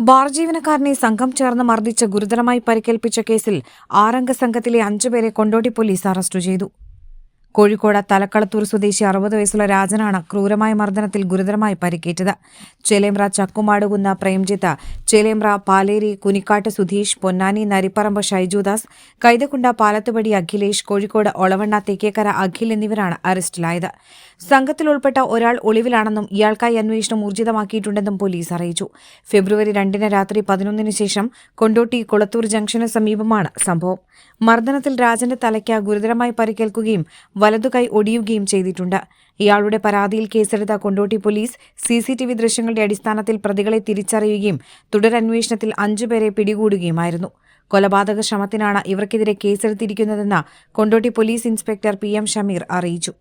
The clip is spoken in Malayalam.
ബാർ ജീവനക്കാരനെ സംഘം ചേർന്ന് മർദ്ദിച്ച് ഗുരുതരമായി പരിക്കേൽപ്പിച്ച കേസിൽ ആറംഗ സംഘത്തിലെ അഞ്ചുപേരെ കൊണ്ടോട്ടി പോലീസ് അറസ്റ്റ് ചെയ്തു കോഴിക്കോട് തലക്കളത്തൂർ സ്വദേശി അറുപത് വയസ്സുള്ള രാജനാണ് ക്രൂരമായ മർദ്ദനത്തിൽ ഗുരുതരമായി പരിക്കേറ്റത്. ചേലേമ്പ്ര ചക്കുമാടുകുന്ന പ്രേംജിത്ത് ചേലേമ്പ്ര പാലേരി കുനിക്കാട്ട് സുധീഷ് പൊന്നാനി നരിപ്പറമ്പ് ഷൈജുദാസ് കൈതക്കുണ്ട പാലത്തുപടി അഖിലേഷ് കോഴിക്കോട് ഒളവണ്ണ തെക്കേക്കര അഖിൽ എന്നിവരാണ് അറസ്റ്റിലായത്. സംഘത്തിൽ ഉൾപ്പെട്ട ഒരാൾ ഒളിവിലാണെന്നും ഇയാൾക്കായി അന്വേഷണം ഊർജിതമാക്കിയിട്ടുണ്ടെന്നും പോലീസ് അറിയിച്ചു. ഫെബ്രുവരി രണ്ടിന് രാത്രി പതിനൊന്നിന് ശേഷം കൊണ്ടോട്ടി കൊളത്തൂർ ജംഗ്ഷന് സമീപമാണ് സംഭവം. മർദ്ദനത്തിൽ രാജന്റെ തലയ്ക്ക് ഗുരുതരമായി പരിക്കേൽക്കുകയും വലതുകൈ ഒടിയുകയും ചെയ്തിട്ടുണ്ട്. ഇയാളുടെ പരാതിയിൽ കേസെടുത്ത Kondotty police C C T V ദൃശ്യങ്ങളുടെ അടിസ്ഥാനത്തിൽ പ്രതികളെ തിരിച്ചറിയുകയും തുടരന്വേഷണത്തിൽ അഞ്ചുപേരെ പിടികൂടുകയുമായിരുന്നു. കൊലപാതക ശ്രമത്തിനാണ് ഇവർക്കെതിരെ കേസെടുത്തിരിക്കുന്നതെന്ന് Kondotty police inspector P M Shameer അറിയിച്ചു.